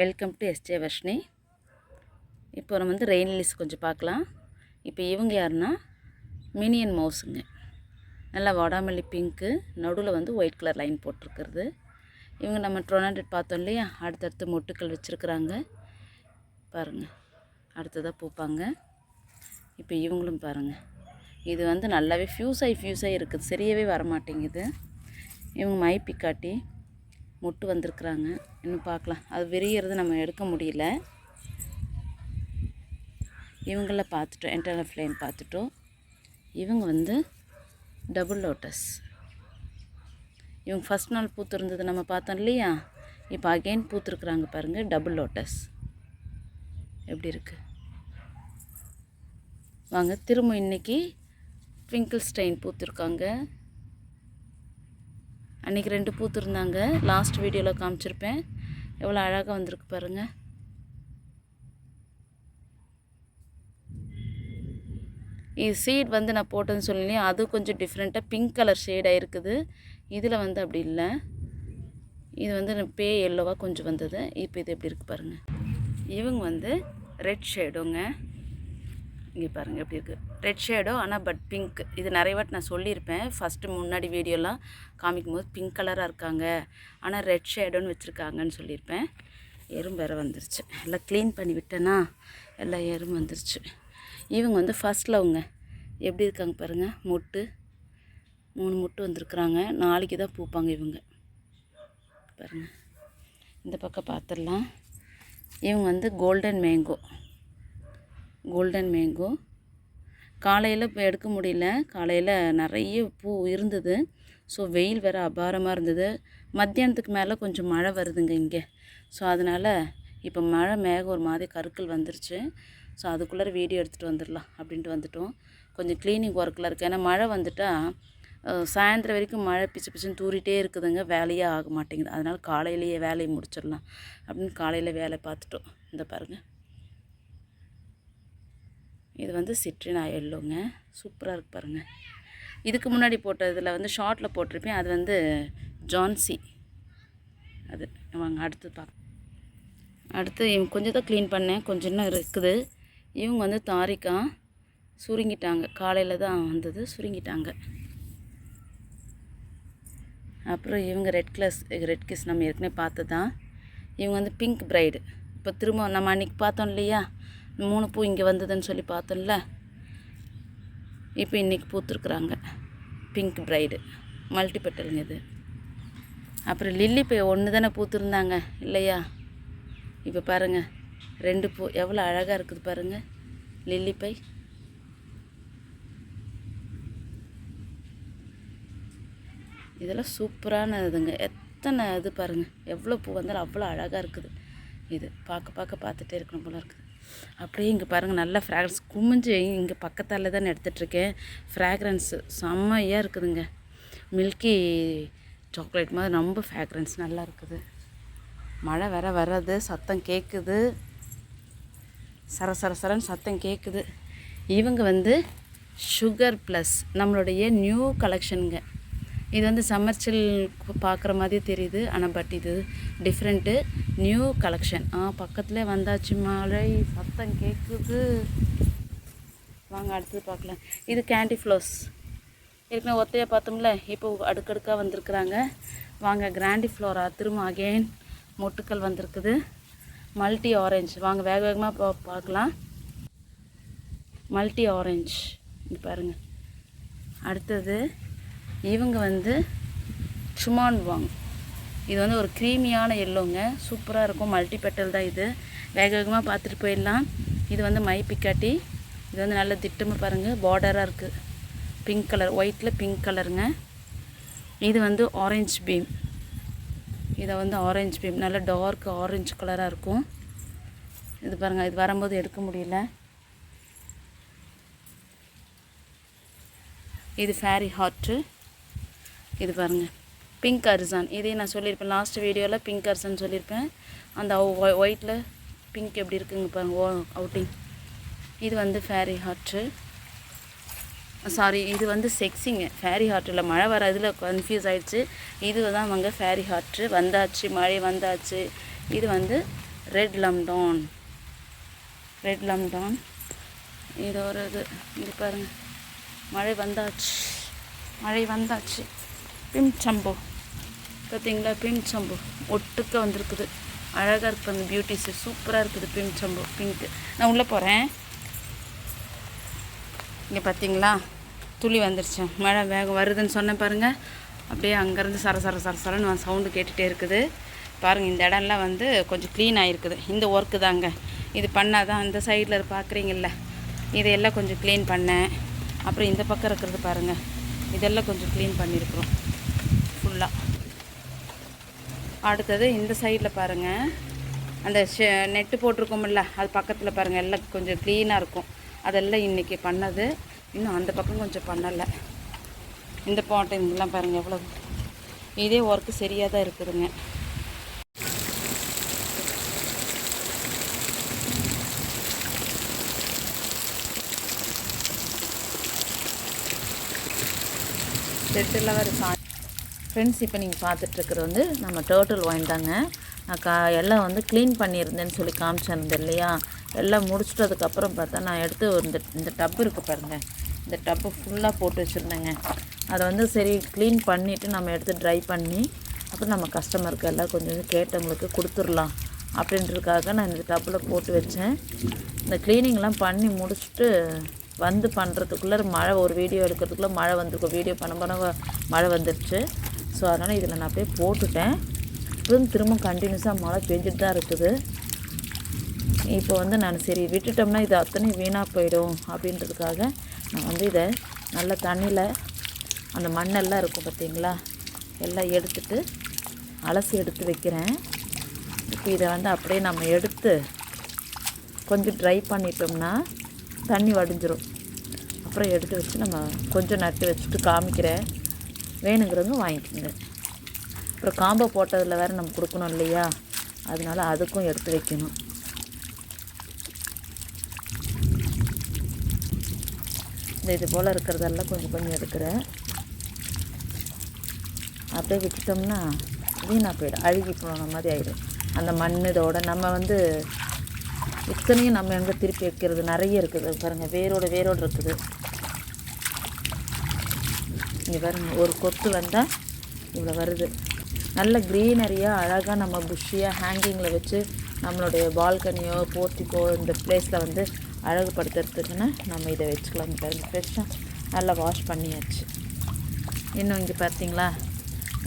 Welcome to SJ Varshini இப்போ நம்ம வந்து ரெயின் லிஸ் கொஞ்சம் பார்க்கலாம். இப்போ இவங்க யாருன்னா மினியன் மவுஸுங்க நல்லா வாடாமல்லி பிங்க்கு நடுவில் வந்து ஒயிட் கலர் லைன் போட்டிருக்கிறது. இவங்க நம்ம ட்ரோனாண்டட் பார்த்தோம் இல்லையா? அடுத்தடுத்து மொட்டுக்கள் வச்சுருக்குறாங்க. பாருங்கள் அடுத்ததாக பூப்பாங்க. இப்போ இவங்களும் பாருங்கள் இது வந்து நல்லாவே ஃப்யூஸ் ஆகி ஃப்யூஸ் ஆகி இருக்குது. சரியாகவே வர மாட்டேங்குது இவங்க மை பிக்காட்டி மொட்டு வந்திருக்குறாங்க. இன்னும் பார்க்கலாம். அது விரியறது நம்ம எடுக்க முடியல. இவங்கள பார்த்துட்டோம். என்டர்னல் ஃப்ளேம் பார்த்துட்டோம். இவங்க வந்து டபுள் லோட்டஸ் இவங்க ஃபஸ்ட் நாள் பூத்துருந்தது நம்ம பார்த்தோம் இல்லையா? இப்போ அகெயின் பூத்துருக்குறாங்க பாருங்கள் டபுள் லோட்டஸ் எப்படி இருக்குது வாங்க திரும்ப இன்றைக்கி ட்விங்கிள் ஸ்டெயின் பூத்திருக்காங்க. அன்றைக்கி ரெண்டு பூத்துருந்தாங்க லாஸ்ட் வீடியோவில் காமிச்சிருப்பேன். எவ்வளோ அழகாக வந்திருக்கு பாருங்கள் இது சீட் வந்து நான் போட்டேன்னு சொல்லலையே அது கொஞ்சம் டிஃப்ரெண்ட்டாக பிங்க் கலர் ஷேடாக இருக்குது. இதில் வந்து அப்படி இல்லை. இது வந்து பே எல்லோவாக கொஞ்சம் வந்தது. இப்போ இது எப்படி இருக்குது பாருங்கள் இவங்க வந்து ரெட் ஷேடுங்க இங்கே பாருங்கள் எப்படி இருக்குது ரெட் ஷேடோ ஆனால் பட் பிங்க் இது நிறைய வாட்டி நான் சொல்லியிருப்பேன். ஃபஸ்ட்டு முன்னாடி வீடியோலாம் காமிக்கும் போது பிங்க் கலராக இருக்காங்க. ஆனால் ரெட் ஷேடோன்னு வச்சுருக்காங்கன்னு சொல்லியிருப்பேன். எறும்பு வேறு வந்துருச்சு. எல்லாம் க்ளீன் பண்ணி விட்டேன்னா எல்லாம் எறும்பு வந்துருச்சு. இவங்க வந்து ஃபஸ்ட்டில் அவங்க எப்படி இருக்காங்க பாருங்கள் மொட்டு. மூணு மொட்டு வந்திருக்குறாங்க. நாளைக்கு தான் பூப்பாங்க இவங்க. பாருங்கள் இந்த பக்கம் பார்த்துடலாம் இவங்க வந்து கோல்டன் மேங்கோ கோல்டன் மேங்கோ காலையில் இப்போ எடுக்க முடியல. காலையில் நிறைய பூ இருந்தது. ஸோ வெயில் வேறு அபாரமாக இருந்தது. மத்தியானத்துக்கு மேலே கொஞ்சம் மழை வருதுங்க இங்கே. ஸோ அதனால் இப்போ மழை மேகம் ஒரு மாதிரி கருக்கள் வந்துருச்சு. ஸோ அதுக்குள்ளே வீடியோ எடுத்துகிட்டு வந்துடலாம் அப்படின்ட்டு வந்துட்டோம். கொஞ்சம் க்ளீனிங் ஒர்க்கில் இருக்குது ஏன்னா மழை வந்துட்டால் சாயந்தரம் வரைக்கும் மழை பிச்சு பிச்சுன்னு தூறிட்டே இருக்குதுங்க. வேலையே ஆக மாட்டேங்குது. அதனால் காலையிலேயே வேலையை முடிச்சிடலாம் அப்படின்னு காலையில் வேலை பார்த்துட்டோம். இந்த பாருங்கள் இது வந்து சிட்ரினா எல்லோங்க சூப்பராக இருக்கு பாருங்கள் இதுக்கு முன்னாடி போட்டதில் வந்து ஷார்ட்டில் போட்டிருப்பேன். அது வந்து ஜான்சி. அது வாங்க அடுத்து பார்க்க அடுத்து இவங்க கொஞ்சம் தான் க்ளீன் பண்ணேன். கொஞ்சம் இன்னும் இருக்குது. இவங்க வந்து தாரிக்கா சுருங்கிட்டாங்க. காலையில் தான் வந்தது சுருங்கிட்டாங்க. அப்புறம் இவங்க ரெட் கிளஸ் ரெட் கிஸ் நம்ம ஏற்கனவே பார்த்து தான் இவங்க வந்து பிங்க் பிரைடு இப்போ திரும்ப நம்ம அன்றைக்கி பார்த்தோம் இல்லையா? மூணு பூ இங்கே வந்ததுன்னு சொல்லி பார்த்தோம்ல இப்போ இன்றைக்கி பூத்துருக்குறாங்க. பிங்க் பிரைடு மல்டிபெட்டலுங்க இது. அப்புறம் லில்லி இப்போ ஒன்று தானே பூத்துருந்தாங்க இல்லையா? இப்போ பாருங்கள் ரெண்டு பூ எவ்வளோ அழகாக இருக்குது பாருங்கள் லில்லி பை. இதெல்லாம் சூப்பரான இதுங்க. எத்தனை இது பாருங்கள் எவ்வளோ பூ வந்தாலும் அவ்வளோ அழகாக இருக்குது. இது பார்க்க பார்க்க பார்த்துட்டே இருக்கணும் போல இருக்குது. அப்படியே இங்கே பாருங்கள் நல்ல ஃப்ராக்ரன்ஸ் குமிஞ்சு இங்கே பக்கத்தால் தான் எடுத்துகிட்ருக்கேன் ஃப்ராக்ரன்ஸு செம்மையாக இருக்குதுங்க. மில்கி சாக்லேட் மாதிரி ரொம்ப ஃப்ராக்ரன்ஸ் நல்லா இருக்குது. மழை வேற வர்றது சத்தம் கேட்குது சர சர சரன்னு சத்தம் கேட்குது இவங்க வந்து சுகர் ப்ளஸ் நம்மளுடைய நியூ கலெக்ஷனுங்க இது வந்து சம்மர்ச்சில் பார்க்குற மாதிரி தெரியுது. ஆனால் பட் இது டிஃப்ரெண்ட்டு நியூ கலெக்ஷன் ஆ பக்கத்தில் வந்தாச்சு மழை. சத்தம் கேட்குது வாங்க அடுத்தது பார்க்கலாம். இது கேண்டி ஃப்ளோஸ் ஏற்கனவே ஒத்தையாக பார்த்தோம்ல இப்போ அடுக்கடுக்காக வந்திருக்குறாங்க. வாங்க கிராண்டி ஃப்ளோரா திரும்ப அகெயின் மொட்டுக்கள் வந்திருக்குது. மல்டி ஆரஞ்சு வாங்க வேக வேகமாக பா பார்க்கலாம். மல்டி ஆரஞ்சு இங்க பாருங்கள் அடுத்தது இவங்க வந்து சுமான் வாங் இது வந்து ஒரு க்ரீமியான எல்லோங்க சூப்பராக இருக்கும். மல்டி பெட்டல் தான் இது. வேக வேகமாக பார்த்துட்டு போயிடலாம். இது வந்து மை பிக்காட்டி. இது வந்து நல்ல திட்டமாக பாருங்கள் பார்டராக இருக்குது பிங்க் கலர் ஒயிட்டில் பிங்க் கலருங்க இது வந்து ஆரஞ்சு பீம் இதை வந்து ஆரஞ்சு பீம் நல்ல டார்க் ஆரஞ்சு கலராக இருக்கும். இது பாருங்கள் இது வரும்போது எடுக்க முடியல. இது ஃபேரி ஹார்ட்டு இது பாருங்கள் பிங்க் அரிசான் இதே நான் சொல்லியிருப்பேன். லாஸ்ட் வீடியோவில் பிங்க் அரிசான் சொல்லியிருப்பேன். அந்த ஒயிட்டில் பிங்க் எப்படி இருக்குங்க பாருங்கள் ஓ அவுட்டிங் இது வந்து ஃபேரி ஹார்ட்டு சாரி இது வந்து செக்ஸிங்க ஃபேரி ஹார்ட்டில் மழை வர இதில் கன்ஃபியூஸ் ஆகிடுச்சு இது தான் அவங்க ஃபேரி ஹார்ட்டு வந்தாச்சு மழை வந்தாச்சு. இது வந்து ரெட் லம்டான் ரெட் லம்டான் இது ஒரு இது. இது பாருங்கள் மழை வந்தாச்சு. மழை வந்தாச்சு. பிம் சம்போ. பார்த்தீங்களா பிம்சம்பு ஒட்டுக்க வந்திருக்குது. அழகாக இருக்குது அந்த பியூட்டிஸு சூப்பராக இருக்குது பிம்சம்பு பிங்க்கு நான் உள்ளே போகிறேன் இங்கே பார்த்தீங்களா துளி வந்துருச்சு. மழை வேகம் வருதுன்னு சொன்னேன் பாருங்கள் அப்படியே அங்கேருந்து சர சர சர சரன்னு சவுண்டு கேட்டுகிட்டே இருக்குது. பாருங்கள் இந்த இடம்லாம் வந்து கொஞ்சம் க்ளீன் ஆகிருக்குது இந்த ஒர்க்கு தாங்க. இது பண்ணால் தான் அந்த சைடில் பார்க்குறீங்கள இதையெல்லாம் கொஞ்சம் க்ளீன் பண்ணேன். அப்புறம் இந்த பக்கம் இருக்கிறது பாருங்கள் இதெல்லாம் கொஞ்சம் க்ளீன் பண்ணியிருக்கிறோம் ஃபுல்லாக அடுத்தது இந்த சைடில் பாருங்கள் அந்த ஷெ நெட்டு போட்டிருக்கோம்ல அது பக்கத்தில் பாருங்கள் எல்லாம் கொஞ்சம் க்ளீனாக இருக்கும். அதெல்லாம் இன்றைக்கி பண்ணது. இன்னும் அந்த பக்கம் கொஞ்சம் பண்ணலை. இந்த பாட்டு இதெல்லாம் பாருங்கள் எவ்வளோ இதே ஒர்க்கு சரியாக தான் இருக்குதுங்க. செட்டில் வேறு சா ஃப்ரெண்ட்ஸ் இப்போ நீங்கள் பார்த்துட்ருக்குறது வந்து நம்ம டேர்ட்டில் வாங்கிட்டாங்க நான் கா எல்லாம் வந்து க்ளீன் பண்ணியிருந்தேன்னு சொல்லி காமிச்சிருந்தேன் இல்லையா? எல்லாம் முடிச்சிட்டதுக்கப்புறம் பார்த்தா நான் எடுத்து இந்த இந்த டப்பு இருக்குது பாருங்கள் இந்த டப்பு ஃபுல்லாக போட்டு வச்சுருந்தேங்க. அதை வந்து சரி க்ளீன் பண்ணிவிட்டு நம்ம எடுத்து ட்ரை பண்ணி அப்புறம் நம்ம கஸ்டமருக்கு எல்லாம் கொஞ்சம் கேட்டவங்களுக்கு கொடுத்துடலாம் அப்படின்றதுக்காக நான் இந்த டப்பில் போட்டு வச்சேன். இந்த க்ளீனிங்லாம் பண்ணி முடிச்சுட்டு வந்து பண்ணுறதுக்குள்ளே மழை ஒரு வீடியோ எடுக்கிறதுக்குள்ளே மழை வந்திருக்கும். வீடியோ பண்ண பண்ண மழை வந்துடுச்சு ஸோ அதனால் இதில் நான் அப்படியே போட்டுட்டேன். இப்போ திரும்ப கண்டினியூஸாக மழை பெஞ்சிட்டு தான் இருக்குது. இப்போ வந்து நான் சரி விட்டுட்டோம்னா இது அத்தனை வீணாக போயிடும் அப்படின்றதுக்காக நான் வந்து இதை நல்ல தண்ணியில் அந்த மண்ணெல்லாம் இருக்கும் பார்த்தீங்களா? எல்லாம் எடுத்துட்டு அலசி எடுத்து வைக்கிறேன். இப்போ இதை வந்து அப்படியே நம்ம எடுத்து கொஞ்சம் ட்ரை பண்ணிட்டோம்னா தண்ணி வடிஞ்சிரும். அப்புறம் எடுத்து வச்சு நம்ம கொஞ்சம் நட்டு வச்சுட்டு காமிக்கிறேன். வேணுங்கிறவங்க வாங்கிக்கோங்க. அப்புறம் காம்போ போட்டதில் வேறு நம்ம கொடுக்கணும் இல்லையா? அதனால அதுக்கும் எடுத்து வைக்கணும். இந்த இது போல் இருக்கிறதெல்லாம் கொஞ்சம் கொஞ்சம் எடுக்கிறேன். அப்படியே விட்டுட்டோம்னா வீணாக போயிடும். அழுகி போன மாதிரி ஆகிடும் அந்த மண் இதோட நம்ம வந்து இத்தனையும் நம்ம எங்கே திருப்பி வைக்கிறது? நிறைய இருக்குது. பாருங்கள் வேரோட வேரோடு இருக்குது. இங்கே பாருங்கள் ஒரு கொத்து வந்தால் இவ்வளோ வருது. நல்ல க்ரீனரியாக அழகாக நம்ம புஷ்ஷியாக ஹேங்கிங்கில் வச்சு நம்மளுடைய பால்கனியோ போர்த்திக்கோ இந்த பிளேஸில் வந்து அழகுபடுத்துறதுக்குன்னு நம்ம இதை வச்சுக்கலாம் பாருங்கள் ஃப்ரெஷ்ஷாக நல்லா வாஷ் பண்ணியாச்சு. இன்னும் இங்கே பார்த்தீங்களா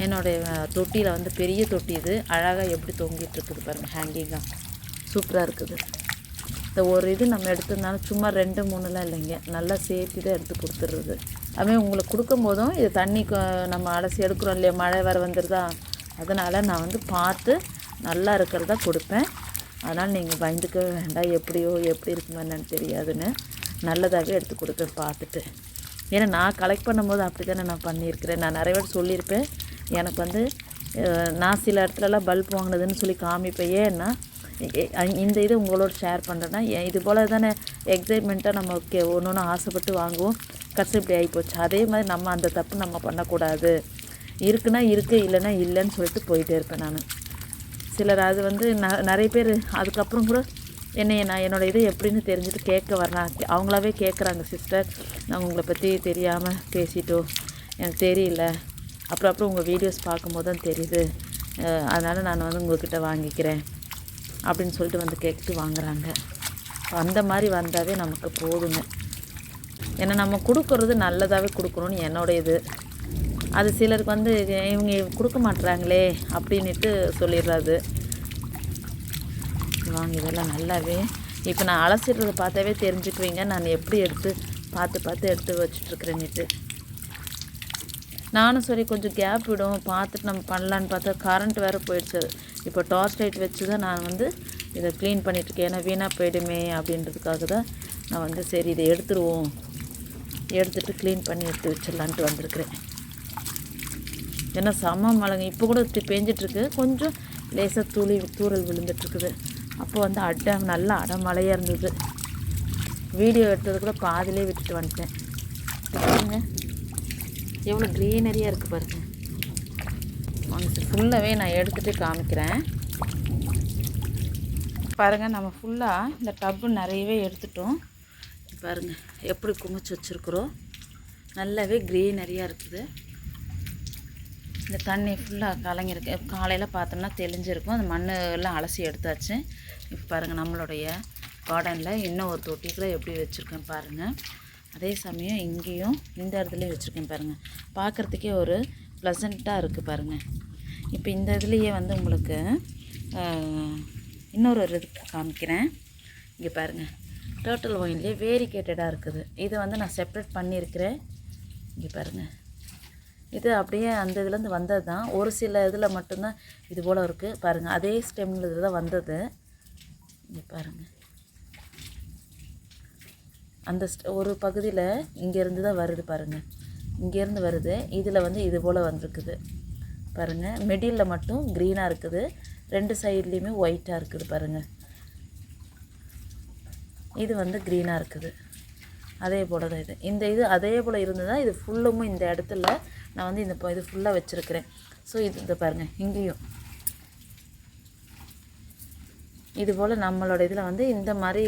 என்னுடைய தொட்டியில் வந்து பெரிய தொட்டி இது. அழகாக எப்படி தொங்கிட்டு இருக்குது பாருங்கள் ஹேங்கிங்காக சூப்பராக இருக்குது. இந்த ஒரு இது நம்ம எடுத்திருந்தாலும் சும்மா ரெண்டு மூணுலாம் இல்லைங்க. நல்லா சேர்த்து தான் எடுத்து கொடுத்துட்றது. அதுமாதிரி உங்களுக்கு கொடுக்கும் போதும் இது தண்ணி நம்ம அலசி எடுக்கிறோம் இல்லையா மழை வர வந்துடுதா அதனால் நான் வந்து பார்த்து நல்லா இருக்கிறதா கொடுப்பேன். அதனால் நீங்கள் பயந்துக்க வேண்டாம் எப்படியோ எப்படி இருக்குமோ என்னன்னு தெரியாதுன்னு நல்லதாகவே எடுத்து கொடுப்பேன் பார்த்துட்டு. ஏன்னா நான் கலெக்ட் பண்ணும்போது அப்படி தானே நான் பண்ணியிருக்கிறேன். நான் நிறைய வாட்டி சொல்லியிருப்பேன் எனக்கு வந்து நான் சில இடத்துலலாம் பல்ப் வாங்கினதுன்னு சொல்லி காமிப்பேன். ஏன்னா இந்த இது உங்களோட ஷேர் பண்ணுறேன்னா ஏன் இது போல் தானே எக்ஸைட்மெண்ட்டாக நம்ம ஒன்று ஒன்று ஆசைப்பட்டு வாங்குவோம். கடைசி இப்படி ஆகிப்போச்சு அதே மாதிரி நம்ம அந்த தப்பு நம்ம பண்ணக்கூடாது. இருக்குன்னா இருக்குது இல்லைன்னா இல்லைன்னு சொல்லிட்டு போயிட்டே இருப்பேன் நான். சிலர் அது வந்து ந நிறைய பேர் அதுக்கப்புறம் கூட என்னை நான் என்னோடய இது எப்படின்னு தெரிஞ்சுட்டு கேட்க வர்றாங்க அவங்களாவே கேட்குறாங்க சிஸ்டர் நான் உங்களை பற்றி தெரியாமல் பேசிட்டோம் எனக்கு தெரியல. அப்புறம் அப்புறம் உங்கள் வீடியோஸ் பார்க்கும்போது தான் தெரியுது. அதனால் நான் வந்து உங்கள்கிட்ட வாங்கிக்கிறேன். அப்படின்னு சொல்லிட்டு வந்து கேட்டு வாங்குறாங்க. அந்த மாதிரி வந்தாவே நமக்கு போதுங்க. ஏன்னா நம்ம கொடுக்கறது நல்லதாகவே கொடுக்கணும்னு என்னோடைய இது அது சிலருக்கு வந்து இவங்க கொடுக்க மாட்டுறாங்களே அப்படின்ட்டு சொல்லிடுறாது வாங்க இதெல்லாம் நல்லாவே இப்போ நான் அலசிடுறது பார்த்தாவே தெரிஞ்சுக்குவீங்க. நான் எப்படி எடுத்து பார்த்து பார்த்து எடுத்து வச்சுட்ருக்குறேன்னுட்டு. நானும் சரி கொஞ்சம் கேப் விடும். பார்த்துட்டு நம்ம பண்ணலான்னு பார்த்தா கரண்ட் வேறு போயிடுச்சு. இப்போ டார்ச் லைட் வச்சு தான் நான் வந்து இதை க்ளீன் பண்ணிகிட்ருக்கேன் ஏன்னா வீணாக போயிடுமே அப்படின்றதுக்காக தான் நான் வந்து சரி இதை எடுத்துருவோம். எடுத்துகிட்டு க்ளீன் பண்ணி எடுத்து வச்சிடலான்ட்டு வந்திருக்கிறேன். ஏன்னா செம மழைங்க. இப்போ கூட இப்படி பேஞ்சிட்ருக்கு. கொஞ்சம் லேசாக துளி தூறல் விழுந்துட்டுருக்குது அப்போ வந்து அடை நல்லா அடை மழையாக இருந்தது. வீடியோ எடுத்தது கூட பாதிலே விட்டுட்டு வந்துட்டேன். பாருங்க. எவ்வளோ க்ரீனரியாக இருக்குது பாருங்க. வாங்க ஃபுல்லாகவே நான் எடுத்துகிட்டு காமிக்கிறேன். பாருங்கள் நம்ம ஃபுல்லாக இந்த டப்பு நிறையவே எடுத்துட்டோம். பாருங்கள் எப்படி குமிச்சு வச்சுருக்குறோம். நல்லாவே க்ரீனரியாக இருக்குது. இந்த தண்ணி ஃபுல்லாக கலங்கிருக்கு. காலையில் பார்த்தோம்னா தெளிஞ்சிருக்கும். அந்த மண் எல்லாம் அலசி எடுத்தாச்சு. இப்போ பாருங்கள் நம்மளுடைய கார்டனில் இன்னும் ஒரு தொட்டி கூட எப்படி வச்சுருக்கேன் பாருங்கள் அதே சமயம் இங்கேயும் இந்த இடத்துலையும் வச்சுருக்கேன் பாருங்கள் பார்க்குறதுக்கே ஒரு ப்ளசண்ட்டாக இருக்குது பாருங்கள் இப்போ இந்த இதுலேயே வந்து உங்களுக்கு இன்னொரு ஒரு இது காமிக்கிறேன். இங்கே பாருங்கள் டேர்ட்டில் ஒயின்லேயே வேரிகேட்டடாக இருக்குது. இதை வந்து நான் செப்ரேட் பண்ணியிருக்கிறேன். இங்கே பாருங்கள் இது அப்படியே அந்த இதுலேருந்து வந்தது தான் ஒரு சில இதில் மட்டும்தான் இது போல் இருக்குது பாருங்கள் அதே ஸ்டெம்மில் இதில் தான் வந்தது. இங்கே பாருங்கள் அந்த ஒரு பகுதியில் இங்கேருந்து தான் வருது பாருங்கள் இங்கேருந்து வருது. இதில் வந்து இது போல் வந்திருக்குது. பாருங்கள் மிடில் மட்டும் க்ரீனாக இருக்குது. ரெண்டு சைட்லேயுமே ஒயிட்டாக இருக்குது பாருங்கள் இது வந்து க்ரீனாக இருக்குது. அதே போல் தான் இது. இந்த இது அதே போல் இருந்ததா இது ஃபுல்லும் இந்த இடத்துல நான் வந்து இந்த இது ஃபுல்லாக வச்சுருக்கிறேன். ஸோ இது இதை பாருங்கள் இங்கேயும். இது போல் நம்மளோட இதில் வந்து இந்த மாதிரி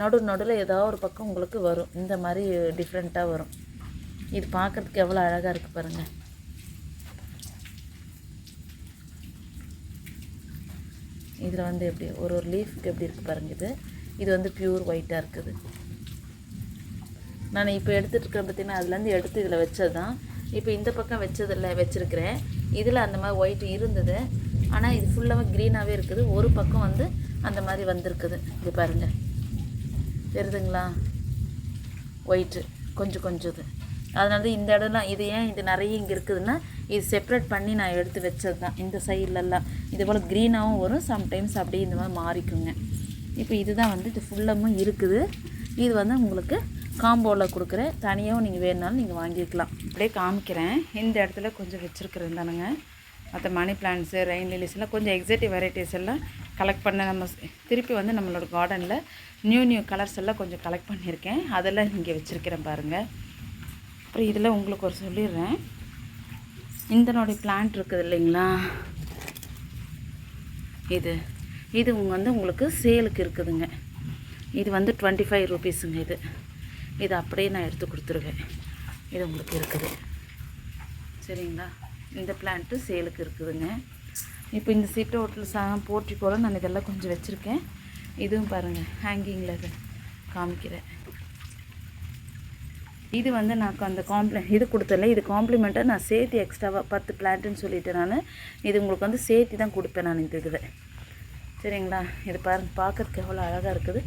நடு நடுவில் ஏதாவது ஒரு பக்கம் உங்களுக்கு வரும். இந்த மாதிரி டிஃப்ரெண்ட்டாக வரும். இது பார்க்குறதுக்கு எவ்வளோ அழகாக இருக்குது பாருங்கள் இதில் வந்து எப்படி ஒரு ஒரு லீஃப்க்கு எப்படி இருக்குது பாருங்கள் இது. இது வந்து பியூர் ஒயிட்டாக இருக்குது. நான் இப்போ எடுத்துகிட்ருக்கேன் பார்த்தீங்கன்னா அதுலேருந்து எடுத்து இதில் வச்சது தான் இப்போ இந்த பக்கம் வச்சதில்ல வச்சுருக்கிறேன். இதில் அந்த மாதிரி ஒயிட் இருந்தது. ஆனால் இது ஃபுல்லாக க்ரீனாகவே இருக்குது. ஒரு பக்கம் வந்து அந்த மாதிரி வந்திருக்குது. இது பாருங்கள் தெரியுதுங்களா? ஒயிட்டு கொஞ்சம் கொஞ்சம் இது அதனால தான் இந்த இடம்லாம் இது ஏன் இது நிறைய இங்கே இருக்குதுன்னா இது செப்பரேட் பண்ணி நான் எடுத்து வச்சது தான் இந்த சைட்லலாம் இது போல் க்ரீனாகவும் வரும். சம்டைம்ஸ் அப்படியே இந்த மாதிரி மாறிக்குங்க. இப்போ இதுதான் வந்து இது ஃபுல்லமும் இருக்குது. இது வந்து உங்களுக்கு காம்போவில் கொடுக்குறேன் தனியாகவும் நீங்கள் வேணுனாலும் நீங்கள் வாங்கிக்கலாம் அப்படியே காமிக்கிறேன். இந்த இடத்துல கொஞ்சம் வச்சுருக்குறேன் தானுங்க. மற்ற மணி பிளான்ட்ஸு ரெயின் லிலிஸ் எல்லாம் கொஞ்சம் எக்ஸைட்டிவ் வெரைட்டிஸ் எல்லாம் கலெக்ட் பண்ண நம்ம திருப்பி வந்து நம்மளோட கார்டனில் நியூ நியூ கலர்ஸ் எல்லாம் கொஞ்சம் கலெக்ட் பண்ணியிருக்கேன். அதெல்லாம் இங்கே வச்சுருக்கிறேன் பாருங்கள் அப்புறம் இதில் உங்களுக்கு ஒரு சொல்லிடுறேன். இந்தனுடைய பிளான்ட் இருக்குது இல்லைங்களா? இது. இது வந்து உங்களுக்கு சேலுக்கு இருக்குதுங்க. இது வந்து டுவெண்ட்டி ஃபைவ் ருபீஸுங்க இது. இது அப்படியே நான் எடுத்து கொடுத்துருவேன். இது உங்களுக்கு இருக்குது. சரிங்களா? இந்த பிளான்ட்டு சேலுக்கு இருக்குதுங்க. இப்போ இந்த சீட் ஹோட்டல் சா போட்டி போல் நான் இதெல்லாம் கொஞ்சம் வச்சுருக்கேன். இதுவும் பாருங்கள் ஹேங்கிங்கில் இது காமிக்கிறேன். இது வந்து நான் அந்த காம்ப்ளி இது கொடுத்தல இது காம்ப்ளிமெண்ட்டாக நான் சேர்த்து எக்ஸ்ட்ராவாக பத்து பிளான்ட்டுன்னு சொல்லிவிட்டு நான் இது உங்களுக்கு வந்து சேர்த்து தான் கொடுப்பேன் நான் இந்த இதுவை. சரிங்களா? இது பாருங்க பார்க்கறதுக்கு எவ்வளோ அழகாக இருக்குது.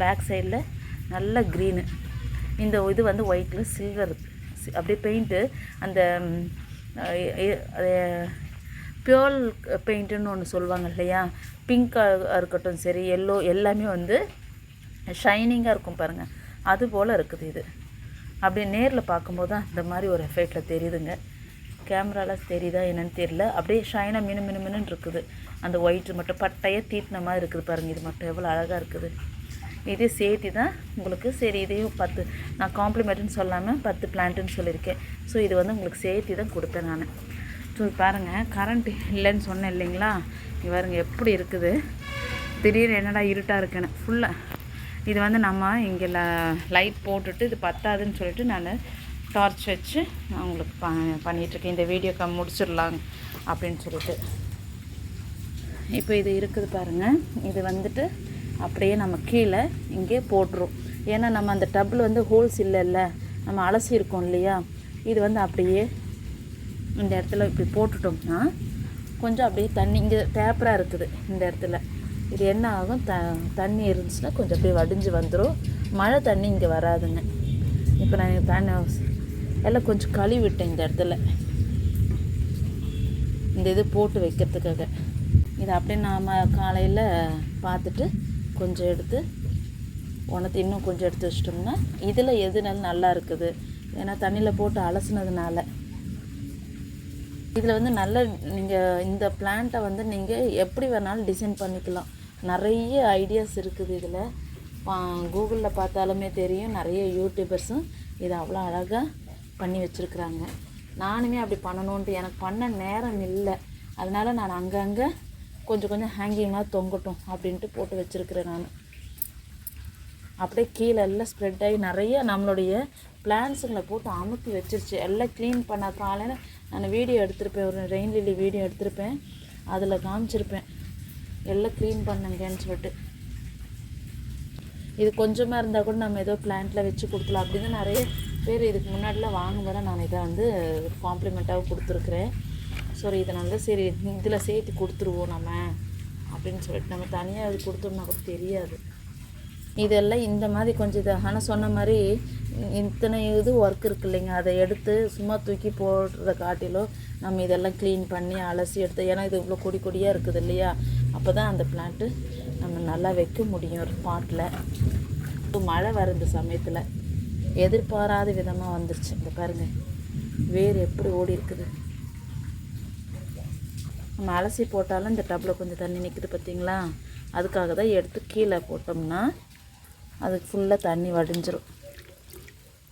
பேக் சைடில் நல்ல க்ரீனு இந்த இது வந்து ஒயிட்டில் சில்வர் அப்படியே பெயிண்ட்டு அந்த பியோல் பெயிண்ட்டுன்னு ஒன்று சொல்லுவாங்க இல்லையா? பிங்க்காக இருக்கட்டும் சரி எல்லோ எல்லாமே வந்து ஷைனிங்காக இருக்கும் பாருங்கள் அது போல் இருக்குது இது. அப்படியே நேரில் பார்க்கும்போது தான் இந்த மாதிரி ஒரு எஃபெக்டில் தெரியுதுங்க. கேமராவில் தெரியுதா என்னன்னு தெரியல. அப்படியே ஷைனாக மினு மினு மினுன்னு இருக்குது. அந்த ஒயிட்டு மட்டும் பட்டையாக தீட்டின மாதிரி இருக்குது பாருங்கள் இது மட்டும் எவ்வளோ அழகாக இருக்குது. இதே சேர்த்து தான் உங்களுக்கு சரி இதையும் பத்து நான் காம்ப்ளிமெண்ட்டுன்னு சொல்லாமல் பத்து பிளான்ட்டுன்னு சொல்லியிருக்கேன். ஸோ இது வந்து உங்களுக்கு சேர்த்து தான் கொடுப்பேன் நான். ஸோ பாருங்கள் கரண்ட் இல்லைன்னு சொன்னேன் இல்லைங்களா? இங்க பாருங்க எப்படி இருக்குது? திடீர்னு என்னடா இருட்டாக இருக்குன்னு. ஃபுல்லாக இது வந்து நம்ம இங்கே லைட் போட்டுட்டு இது பத்தாதுன்னு சொல்லிட்டு நான் டார்ச் வச்சு நான் உங்களுக்கு ப பண்ணிகிட்ருக்கேன் இந்த வீடியோ முடிச்சிடலாம் அப்படின்னு சொல்லிட்டு. இப்போ இது இருக்குது பாருங்கள் இது வந்துட்டு அப்படியே நம்ம கீழே இங்கே போட்டுரும். ஏன்னா நம்ம அந்த டப்பில் வந்து ஹோல்ஸ் இல்லைல்ல. நம்ம அலசி இருக்கோம் இல்லையா? இது வந்து அப்படியே இந்த இடத்துல இப்படி போட்டுட்டோம்னா கொஞ்சம் அப்படியே தண்ணி இங்கே டேப்பராக இருக்குது இந்த இடத்துல. இது என்ன ஆகும்? த தண்ணி இருந்துச்சுன்னா கொஞ்சம் அப்படியே வடிஞ்சு வந்துடும் மழை தண்ணி இங்கே வராதுங்க. இப்போ நான் தண்ணி எல்லாம் கொஞ்சம் கழுவி விட்டேன் இந்த இடத்துல. இந்த இது போட்டு வைக்கிறதுக்காக. இதை அப்படியே நாம் காலையில் பார்த்துட்டு கொஞ்சம் எடுத்து உணர்த்து இன்னும் கொஞ்சம் எடுத்து வச்சிட்டோம்னா இதில் எது நல்லா இருக்குது. ஏன்னா தண்ணியில் போட்டு அலசினதுனால. இதில் வந்து நல்ல நீங்கள் இந்த பிளான்ட்டை வந்து நீங்கள் எப்படி வேணாலும் டிசைன் பண்ணிக்கலாம். நிறைய ஐடியாஸ் இருக்குது இதில். கூகுளில் பார்த்தாலுமே தெரியும். நிறைய யூடியூபர்ஸும் இதை அவ்வளோ அழகாக பண்ணி வச்சுருக்குறாங்க. நானுமே அப்படி பண்ணணுன்ட்டு எனக்கு பண்ண நேரம் இல்லை. அதனால் நான் அங்கங்கே கொஞ்சம் கொஞ்சம் ஹேங்கிங்லாம் தொங்கட்டும் அப்படின்ட்டு போட்டு வச்சுருக்கிறேன் நான். அப்படியே கீழே எல்லாம் ஸ்ப்ரெட் ஆகி நிறைய நம்மளுடைய பிளான்ஸுங்களை போட்டு அமுத்தி வச்சிருச்சு. எல்லாம் க்ளீன் பண்ண காலையில் நான் வீடியோ எடுத்திருப்பேன். ஒரு ரெயின் லில்லி வீடியோ எடுத்திருப்பேன். அதில் காமிச்சிருப்பேன். எல்லாம் க்ளீன் பண்ணுங்கன்னு சொல்லிட்டு. இது கொஞ்சமாக இருந்தால் கூட நம்ம ஏதோ பிளான்ட்டில் வச்சு கொடுக்கலாம். அப்படின்னு நிறைய பேர் இதுக்கு முன்னாடிலாம் வாங்க வர நான் இதை வந்து காம்ப்ளிமெண்ட்டாக கொடுத்துருக்குறேன். சரி இதை வந்து சரி இதில் சேர்த்து கொடுத்துருவோம் நம்ம அப்படின்னு சொல்லிட்டு நம்ம தனியாக அது கொடுத்தோம்னா கூட தெரியாது. இதெல்லாம் இந்த மாதிரி கொஞ்சம் இது ஆனால் சொன்ன மாதிரி இத்தனை இது ஒர்க் இருக்கு இல்லைங்க. அதை எடுத்து சும்மா தூக்கி போடுறத காட்டிலும் நம்ம இதெல்லாம் க்ளீன் பண்ணி அலசி எடுத்து ஏன்னா இது இவ்வளோ கொடி கொடியாக இருக்குது இல்லையா? அப்போ தான் அந்த பிளான்ட்டு நம்ம நல்லா வைக்க முடியும் ஒரு பாட்டில். இப்போ மழை வர இந்த சமயத்தில் எதிர்பாராத விதமாக வந்துருச்சு. இந்த பாருங்கள் வேர் எப்படி ஓடி இருக்குது. நம்ம அலசி போட்டாலும் இந்த டப்பில் கொஞ்சம் தண்ணி நிற்கிது பார்த்தீங்களா? அதுக்காக தான் எடுத்து கீழே போட்டோம்னா அது ஃபுல்லாக தண்ணி வடிஞ்சிரும்.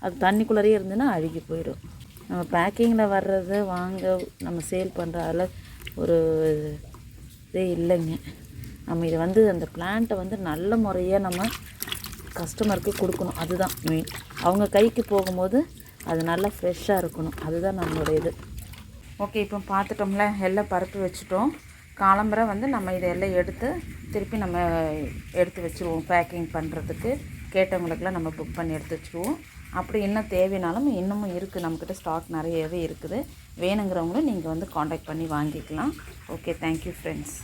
அது தண்ணிக்குள்ளரே இருந்துன்னா அழுகி போயிடும். நம்ம பேக்கிங்கில் வர்றது வாங்க நம்ம சேல் பண்ணுறதால ஒரு இதே இல்லைங்க. நம்ம இதை வந்து அந்த பிளான்ட்டை வந்து நல்ல முறையாக நம்ம கஸ்டமருக்கு கொடுக்கணும். அதுதான் மெயின் அவங்க கைக்கு போகும்போது அது நல்லா ஃப்ரெஷ்ஷாக இருக்கணும். அதுதான் நம்மளுடைய இது. ஓகே இப்போ பார்த்துட்டோம்ல எல்லாம் பரப்பி வச்சுட்டோம். காலம்பரை வந்து நம்ம இதெல்லாம் எடுத்து திருப்பி நம்ம எடுத்து வச்சுருவோம் பேக்கிங் பண்ணுறதுக்கு கேட்டவங்களுக்கெல்லாம் நம்ம புக் பண்ணி எடுத்து வச்சுருவோம். அப்படி என்ன தேவைனாலும் இன்னமும் இருக்குது நம்மக்கிட்ட ஸ்டாக் நிறையவே இருக்குது. வேணுங்கிறவங்களும் நீங்கள் வந்து காண்டாக்ட் பண்ணி வாங்கிக்கலாம். Okay thank you friends